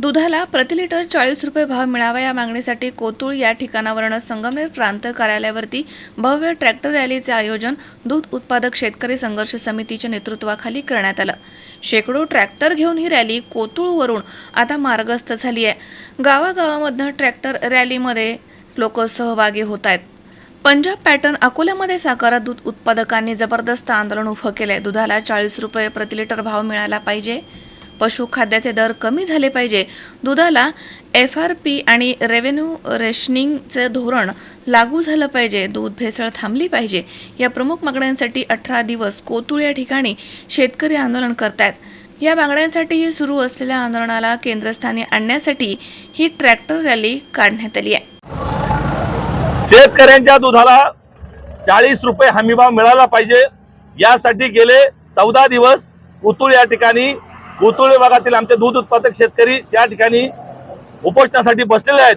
दुधाला प्रति लिटर चाळीस रुपये भाव मिळावा या मागणीसाठी कोतुळ या ठिकाणावरनं संगमनेर प्रांत कार्यालयावरती भव्य ट्रॅक्टर रॅलीचे आयोजन दूध उत्पादक शेतकरी संघर्ष समितीच्या नेतृत्वाखाली करण्यात आलं. शेकडो ट्रॅक्टर घेऊन ही रॅली कोतुळवरून आता मार्गस्थ झाली आहे. गावागावामधनं ट्रॅक्टर रॅलीमध्ये लोक सहभागी होत आहेत. पंजाब पॅटर्न अकोल्यामध्ये साकारा दूध उत्पादकांनी जबरदस्त आंदोलन उभं केलंय. दुधाला चाळीस रुपये प्रति लिटर भाव मिळाला पाहिजे. पशुखाद्याचे दर कमी झाले पाहिजे. दुधाला एफ आर पी आणि रेव्हेन्यू रेशनिंगचं धोरण लागू झालं पाहिजे. दूध भेसळ थांबली पाहिजे. या प्रमुख मागण्यांसाठी अठरा दिवस कोतुळ या ठिकाणी शेतकरी आंदोलन करतायत. या मागण्यांसाठी सुरू असलेल्या आंदोलनाला केंद्रस्थानी आणण्यासाठी ही ट्रॅक्टर रॅली काढण्यात आली आहे. शेतकऱ्यांच्या दुधाला चाळीस रुपये हमीभाव मिळाला पाहिजे. यासाठी गेले चौदा दिवस उतुळ या ठिकाणी गोतुळ विभागातील आमचे दूध उत्पादक शेतकरी त्या ठिकाणी उपोषणासाठी बसलेले आहेत.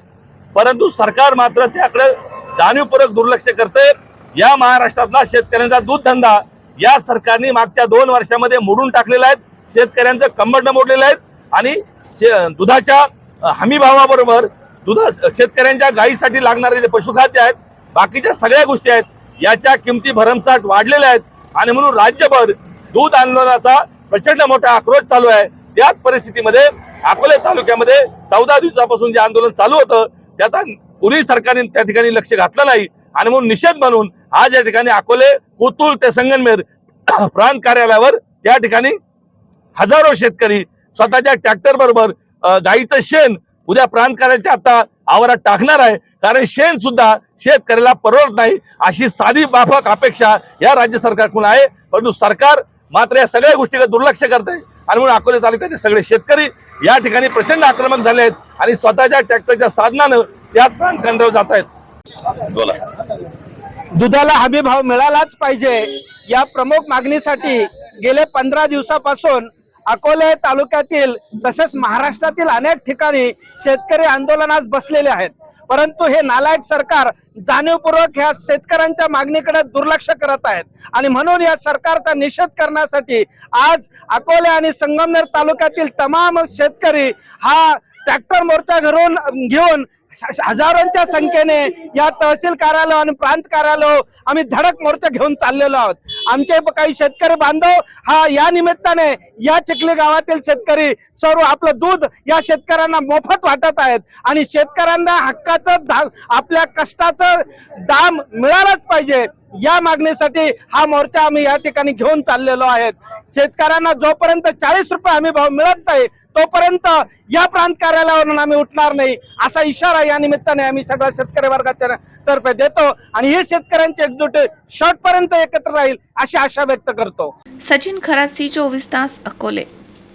परंतु सरकार मात्र त्याकडे जाणीवपूर्वक दुर्लक्ष करते या महाराष्ट्रातला शेतकऱ्यांचा दूध धंदा या सरकारने मागच्या दोन वर्षामध्ये मोडून टाकलेला आहे. शेतकऱ्यांचं कंबंड मोडलेलं आहेत आणि शे- दुधाच्या हमी भावाबरोबर दुधा शेतकऱ्यांच्या गायीसाठी लागणारे जे पशुखाद्य आहेत बाकीच्या सगळ्या गोष्टी आहेत याच्या किमती भरमसाठ वाढलेल्या आहेत. आणि म्हणून राज्यभर दूध आंदोलनाचा प्रचंड मोठा आक्रोश चालू आहे. त्याच परिस्थितीमध्ये अकोले तालुक्यामध्ये चौदा दिवसापासून जे आंदोलन चालू होतं त्याचा पोलीस सरकारने त्या ठिकाणी लक्ष घातलं नाही. आणि म्हणून निषेध म्हणून आज या ठिकाणी अकोले कोतुल ते संगनमेर प्रांत कार्यालयावर त्या ठिकाणी हजारो शेतकरी स्वतःच्या ट्रॅक्टर बरोबर गाईचं शेण उद्या प्रांत कार्यालयाच्या आता आवारात टाकणार आहे. कारण शेण सुद्धा शेतकऱ्याला परवडत नाही. अशी साधी माफक अपेक्षा या राज्य सरकारकडून आहे. परंतु सरकार मात्र या सगळ्या गोष्टीकडे दुर्लक्ष करत आहे आणि म्हणून अकोले तालुक्याचे सगळे शेतकरी या ठिकाणी प्रचंड आक्रमक झाले आहेत आणि स्वतःच्या ट्रॅक्टरच्या साधनानं त्या प्रांत केंद्रावर जात आहेत. बोला. दुधाला हमी भाव मिळालाच पाहिजे या प्रमुख मागणीसाठी गेले पंधरा दिवसापासून अकोले तालुक्यातील तसेच महाराष्ट्रातील अनेक ठिकाणी शेतकरी आंदोलनास बसलेले आहेत. परंतु हे नालायक सरकार जाणीवपूर्वक ह्या शेतकऱ्यांच्या मागणीकडे दुर्लक्ष करत आहेत. आणि म्हणून या सरकारचा निषेध करण्यासाठी आज अकोले आणि संगमनेर तालुक्यातील तमाम शेतकरी हा ट्रॅक्टर मोर्चा घरून घेऊन हजारोंच्या संख्येने या तहसील कार्यालय आणि प्रांत कार्यालय आम्ही धडक मोर्चा घेऊन चाललेलो आहोत. आमचे काही शेतकरी बांधव हा या निमित्ताने या चिखली गावातील शेतकरी सर्व आपलं दूध या शेतकऱ्यांना मोफत वाटत आहेत. आणि शेतकऱ्यांना हक्काचं दा आपल्या कष्टाचं दाम मिळालंच पाहिजे. या मागणीसाठी हा मोर्चा आम्ही या ठिकाणी घेऊन चाललेलो आहेत. शेतकऱ्यांना जोपर्यंत चाळीस रुपये हमी भाव मिळत नाही तोपर्यंत या प्रांत कार्यालयावरून आम्ही उठणार नाही असा इशारा या निमित्ताने आम्ही सगळ्या शेतकरी वर्गाच्या तर्फे देतो आणि हे शेतकऱ्यांची एकजूट पर्यंत एकत्र राहील अशी आशा व्यक्त करतो. सचिन खरासी चोवीस तास अकोले.